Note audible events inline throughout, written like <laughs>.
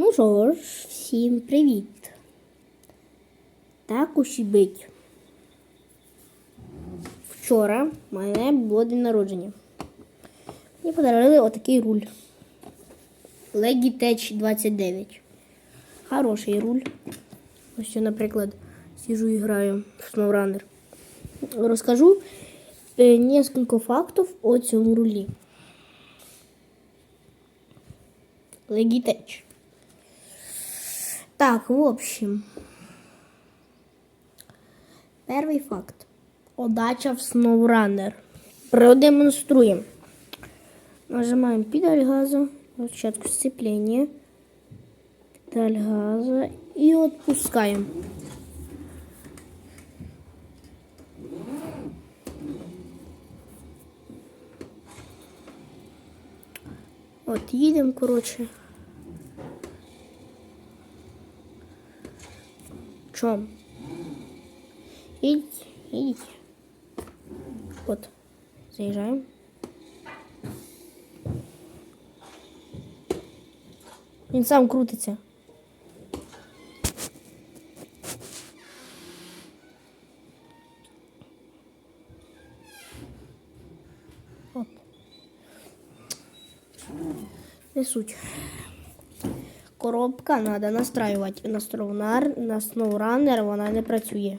Ну що ж, всім привіт. Так уж і бить. Вчора в мене було день народження. Мені подарували отакий руль. Logitech 29. Хороший руль. Ось я, наприклад, сижу і граю в SnowRunner. Розкажу е, несколько фактів о цьому рулі. Logitech. Так, в общем. Перший факт. Удача в SnowRunner. Продемонструємо. Нажимаем педаль газа, рычажку сцепления, педаль газа и отпускаем. От, їдемо, коротше. Чом? Їдь, їдь. От, заїжджаємо. Він сам крутиться. От. Не суть. Коробка треба настраювати. На SnowRunner, на SnowRunner вона не працює.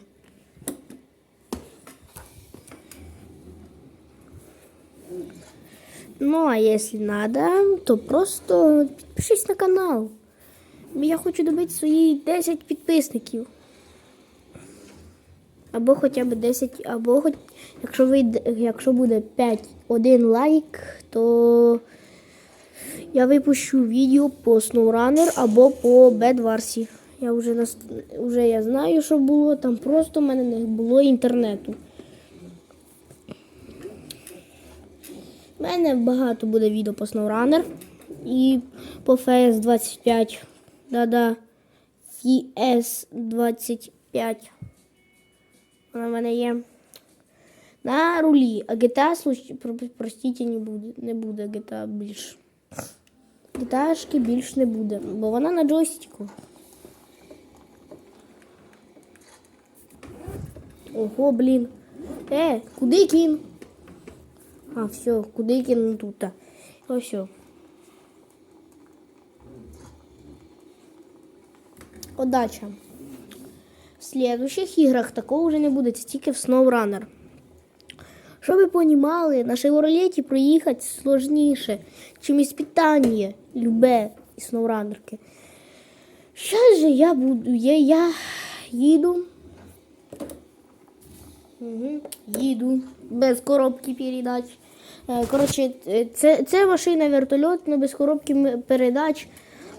Ну, а если надо, то просто підпишись на канал. Я хочу добити свої 10 підписників. Або хоча б 10, або хоч, якщо вийде, якщо буде 5 один лайк, то я випущу відео по SnowRunner або по Bedwars. Я вже, вже я знаю, що було, там просто в мене не було інтернету. У мене багато буде відео по SnowRunner і по FS25. Да-да. CS25. Вона в мене є. На рулі. А GTA, случ- про- простіть, не буде. Не буде GTA більш. GTA більш не буде, бо вона на джойстику. Ого, блін. Е, куди кін? А, все, куди кину тут? Ось. Удача. В следующих іграх такого вже не буде, це тільки в SnowRunner. Щоб ви понімали, на Шевролеті проїхати сложніше, чим іспитання любе і SnowRunnerки. Зараз же я буду, я, я їду. Угу. Їду без коробки передач. Е, Коротше, е, це, це машина вертольот, але без коробки передач.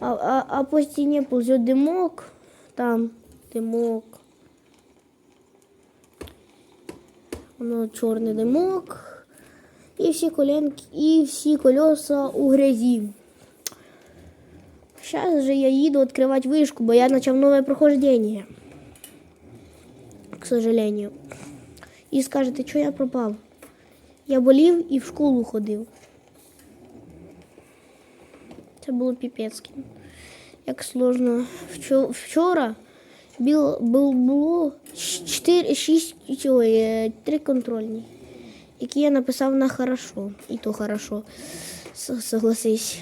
А, а, а по стіні димок. Там димок. Воно чорний димок. І всі коленки, і всі колеса у грязі. Зараз же я їду відкривати вишку, бо я почав нове прохождення. К сожалению. І скажете, що я пропав. Я болів і в школу ходив. Це було піпецьке. Як сложно. Вчора біл- бу- було 4, 6, ой, е, 3 контрольні, які я написав на хорошо. І то хорошо. Согласись.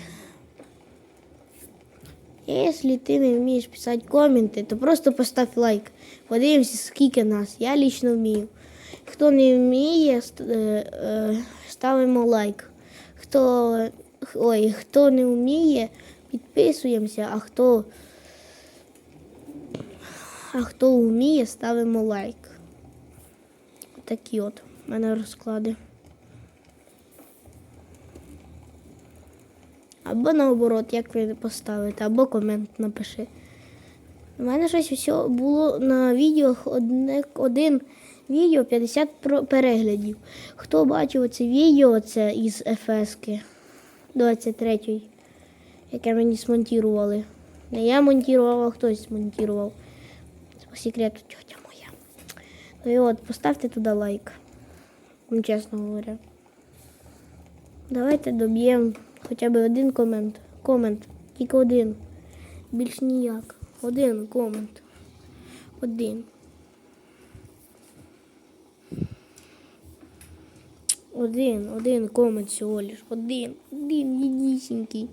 Если ты не вмієш писати коменти, то просто постав лайк. Подивимося, скільки нас. Я лично вмію. Хто не вміє, е, е, ставимо лайк. Хто, ой, хто не вміє, підписуємося, а хто, а хто вміє, ставимо лайк. Такі от в мене розклади. Або наоборот, як ви поставите, або комент напиши. У мене щось все було на відео одне, один відео 50 переглядів. Хто бачив це відео, це із ефески 23 яке мені смонтували. Не я монтував, а хтось смонтував. По секрету тетя моя. Ну і от, поставте туди лайк. Вам чесно говоря. Давайте доб'ємо хоча б один комент. Комент. Тільки один. Більш ніяк. Один комент. Один. Один, один комент всього лиш. Один, один, єдісінький.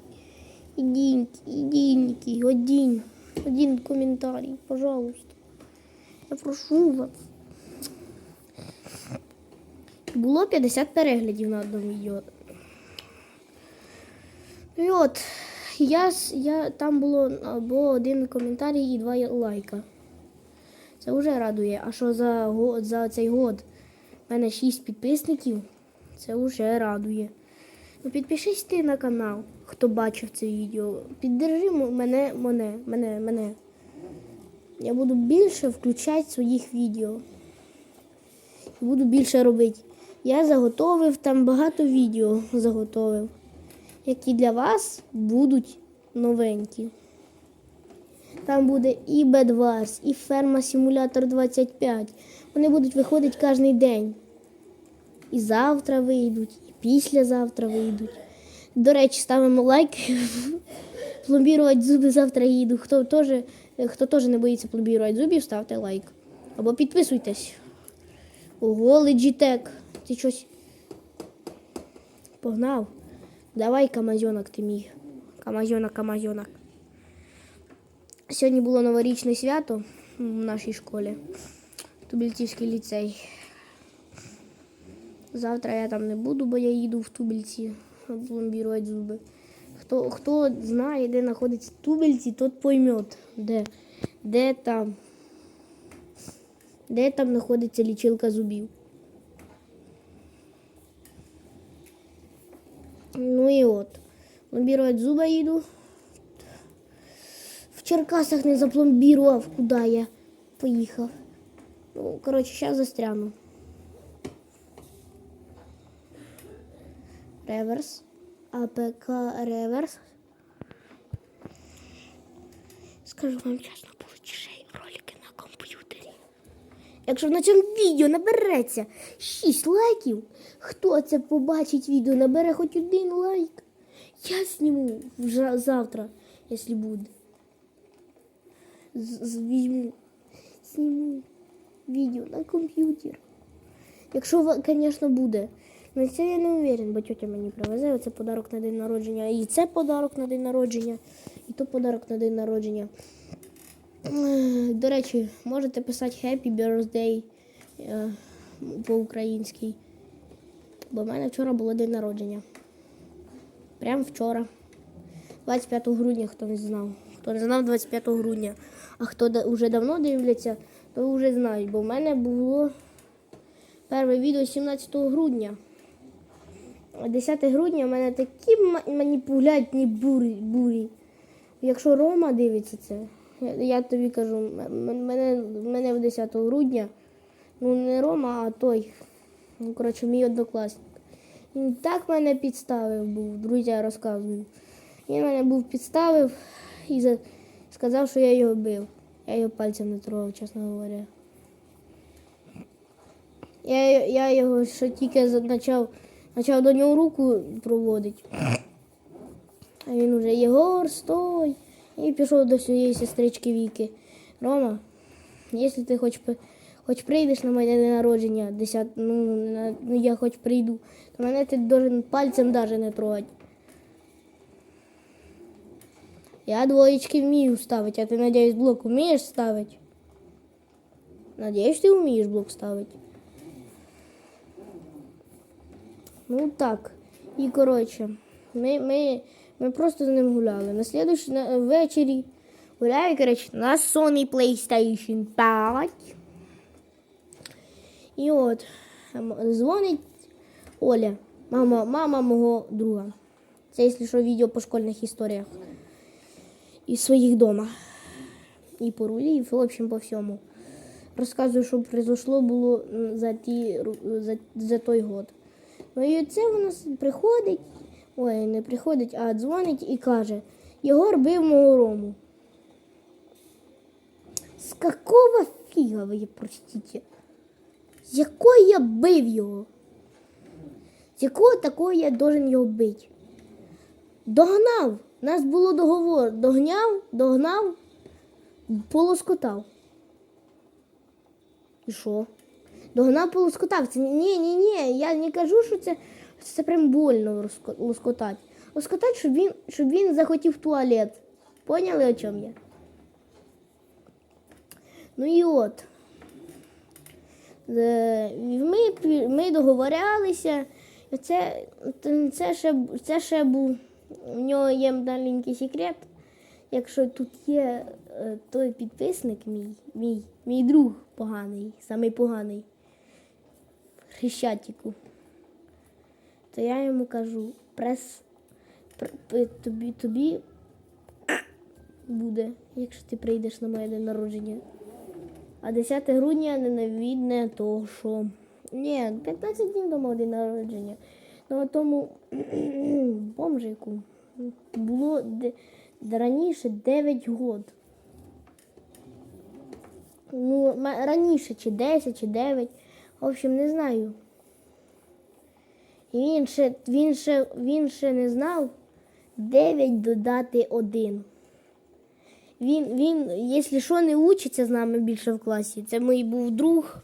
Єдинький, єдинький, один. Один коментарій, пожалуйста. Я прошу вас. Було 50 переглядів на одному відео. І от, я, я, там було або один коментарій і два лайка. Це вже радує. А що за, за цей год в мене 6 підписників, це вже радує. Ну підпишись ти на канал, хто бачив це відео. Піддержи мене, мене, мене, мене. Я буду більше включати своїх відео. І буду більше робити. Я заготовив там багато відео заготовив, які для вас будуть новенькі. Там буде і Bedwars, і Ферма Симулятор 25. Вони будуть виходити кожен день. І завтра вийдуть, і післязавтра вийдуть. До речі, ставимо лайк. <laughs> Пломбірувати зуби завтра їду. Хто теж, хто теж не боїться пломбірувати зубів, ставте лайк. Або підписуйтесь. Ого, леджітек. Ти щось погнав. Давай, камазьонок, ти мій. Камазьонок, камазьонок. Сьогодні було новорічне свято в нашій школі. Тубільцівський ліцей. Завтра я там не буду, бо я їду в Тубільці пломбірувати зуби. Хто, хто знає, де знаходиться Тубільці, тот поймет, де, де там. Де там знаходиться лічилка зубів. Ну і от. Пломбірувати зуби їду. В Черкасах не запломбірував, куди я поїхав. Ну, коротше, зараз застряну. Реверс. АПК реверс. Скажу вам чесно, получишей ролики на комп'ютері. Якщо на цьому відео набереться 6 лайків, хто це побачить відео, набере хоч один лайк. Я зніму вже завтра, якщо буде. Візьму, зніму відео на комп'ютер. Якщо, звісно, буде. Ну це я не уверен, бо тетя мені привезе. Оце подарок на день народження. І це подарок на день народження, і то подарок на день народження. До речі, можете писати Happy Birthday е, по-українськи. Бо в мене вчора було день народження. Прямо вчора. 25 грудня, хто не знав. Хто не знав 25 грудня. А хто вже давно дивляться, то вже знають. Бо в мене було перше відео 17 грудня. А 10 грудня в мене такі ма- маніпулятні бурі. бурі. Якщо Рома дивиться це, я, я тобі кажу, мене, мене в 10 грудня, ну не Рома, а той. Ну, коротше, мій однокласник. Він так мене підставив був, друзі, я розказую. Він мене був підставив і за... сказав, що я його бив. Я його пальцем не трогав, чесно говоря. Я, я його ще тільки за- почав, до нього руку проводити. А він уже Єгор, стой. І пішов до своєї сестрички Віки. Рома, якщо ти хоч, хоч прийдеш на моє день народження, 10, ну, на, ну я хоч прийду, то мене ти должен пальцем навіть не трогати. Я двоєчки вмію ставити, а ти, надіюсь, блок вмієш ставити? Надіюсь, ти вмієш блок ставити. Ну так. І коротше, ми, ми, ми просто з ним гуляли. На слідуючий на, ввечері гуляю, коротше, на Sony PlayStation 5. І от дзвонить Оля, мама, мама мого друга. Це, якщо що, відео по школьних історіях. Із своїх дома. І по рулі, і в общем по всьому. Розказую, що произошло було за, ті, за, за той год. Ну і це вона с- приходить, ой, не приходить, а дзвонить і каже: Єгор бив мого рому. З какого фіга ви, простите? З якого я бив його? З якого такого я должен його бити? Догнав. Нас було договор. Догняв, догнав, полоскотав. І що? Догнав, полоскотав. Це ні, ні, ні. Я не кажу, що це, це прям больно лоскотати. Лоскотати, щоб він, щоб він захотів туалет. Поняли, о чому я? Ну і от. Е, Ми, ми договорялися. Це, це, ще, це ще був. У нього є маленький секрет. Якщо тут є е, той підписник мій, мій, мій друг поганий, самий поганий Хрещатику, то я йому кажу, прес тобі, тобі буде, якщо ти прийдеш на моє день народження. А 10 грудня ненавідне того, що. Ні, 15 днів до мого день народження. Ну, а тому <clears throat> бомжику було де, де раніше 9 год. Ну, раніше чи 10, чи 9. В общем, не знаю. І він ще, він ще, він ще не знав 9 додати 1. Він, він, якщо що, не учиться з нами більше в класі. Це мій був друг,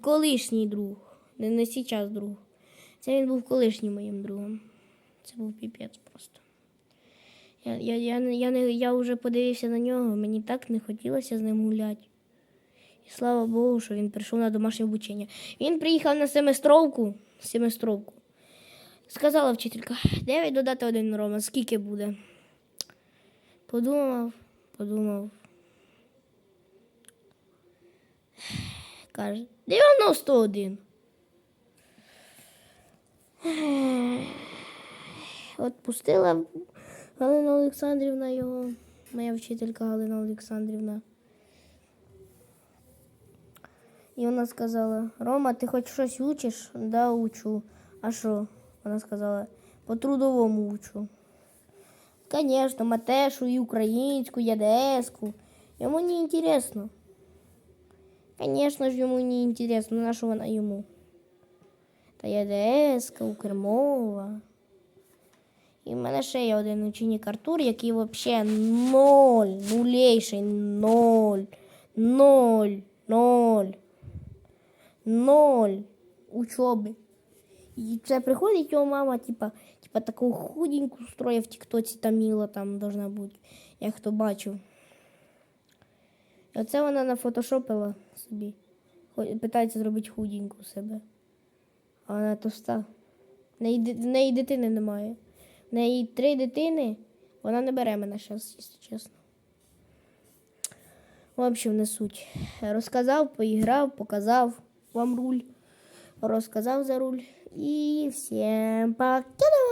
колишній друг. Не, не зараз друг. Це він був колишнім моїм другом. Це був піпець просто. Я, я, я, я, не, я вже подивився на нього, мені так не хотілося з ним гуляти. І слава Богу, що він прийшов на домашнє обучення. Він приїхав на семестровку. Семестровку. Сказала вчителька, 9 додати один Рома, скільки буде? Подумав, подумав. Каже, 91. От пустила Галина Олександрівна його, моя вчителька Галина Олександрівна. І вона сказала: Рома, ти хоч щось учиш? Да, учу. А що? Вона сказала, по трудовому учу. Конечно, матешу і українську, ядеску. Йому не інтересно. Конечно ж, йому не інтересно, на що вона йому. Та ядеска, укрмова. І в мене ще є один ученик Артур, який взагалі ноль, нулейший ноль, ноль, ноль, ноль учоби. І це приходить його мама, типа, типа таку худеньку строє в Тіктоці Таміла там должна бути, я хто бачив. І оце вона нафотошопила собі. Питається зробити худеньку себе. А вона товста. В неї, в неї дитини немає. В неї три дитини, вона не бере мене зараз, якщо чесно. В общем, не суть. Розказав, поіграв, показав вам руль. рассказал за руль. И всем пока!